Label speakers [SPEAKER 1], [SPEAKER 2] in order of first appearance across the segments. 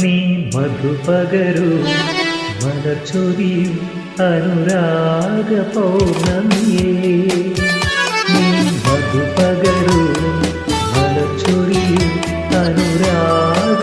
[SPEAKER 1] నీ మధుపగరు മലച്ചൊരിയും അനുരാഗ പൗർണമിയേ മധു മധുപകരു മലച്ചൊരിയും അനുരാഗ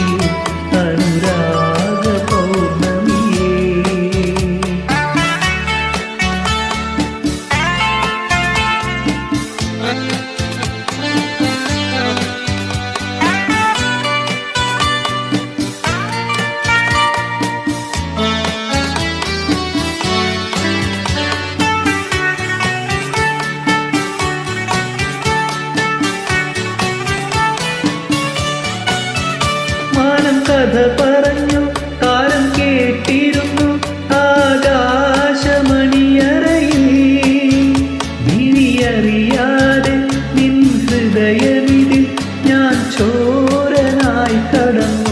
[SPEAKER 1] കഥ പറഞ്ഞു കാലം കേട്ടിരുന്നു ആകാശമണിയറയിൽ. വിരിയറിയാതെ നിൻ ഹൃദയവിതിൽ ഞാൻ ചോരനായി കടന്നു.